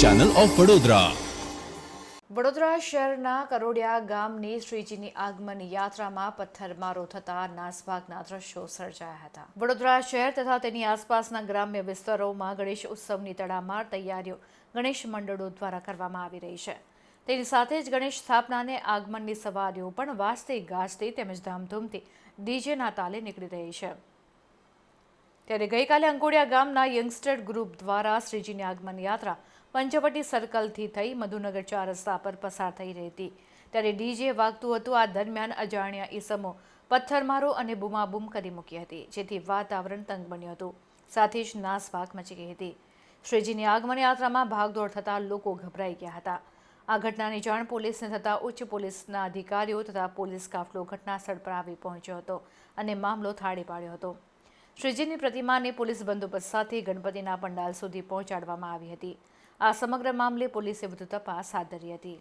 Channel of Vadodara Vadodara શહેરના કરોડિયા ગામની શ્રીજીની આગમન યાત્રામાં પથ્થરમારો થતા નાસભાગના દ્રશ્યો સર્જાયા હતા. વડોદરા શહેર તથા તેની આસપાસના ગ્રામ્ય વિસ્તારોમાં ગણેશ ઉત્સવની તડામાર તૈયારીઓ ગણેશ મંડળો દ્વારા કરવામાં આવી રહી છે. તેની સાથે જ ગણેશ સ્થાપનાને આગમનની સવારીઓ પણ વાજતે ગાજતે તેમજ ધામધૂમથી ડીજેના તાલે નીકળી રહી છે. ત્યારે ગઈકાલે અંકોડિયા ગામના યંગસ્ટર ગ્રુપ દ્વારા શ્રીજીની આગમન યાત્રા પંચવટી સર્કલથી થઈ મધુનગર ચાર રસ્તા પર પસાર થઈ રહી હતી. ત્યારે ડીજે વાગતું હતું. આ દરમિયાન અજાણ્યા ઈસમો પથ્થરમારો અને બૂમાબૂમ કરી મૂકી હતી, જેથી વાતાવરણ તંગ બન્યું હતું. સાથે જ નાસભાગ મચી ગઈ હતી. શ્રીજીની આગમન યાત્રામાં ભાગદોડ થતાં લોકો ગભરાઈ ગયા હતા. આ ઘટનાની જાણ પોલીસને થતાં ઉચ્ચ પોલીસના અધિકારીઓ તથા પોલીસ કાફલો ઘટના સ્થળ પર આવી પહોંચ્યો હતો અને મામલો થાળે પાડ્યો હતો. શ્રીજીની પ્રતિમાને પોલીસ બંદોબસ્ત સાથે ગણપતિના પંડાલ સુધી પહોંચાડવામાં આવી હતી. આ સમગ્ર મામલે પોલીસે વધુ તપાસ હાથ ધરી હતી.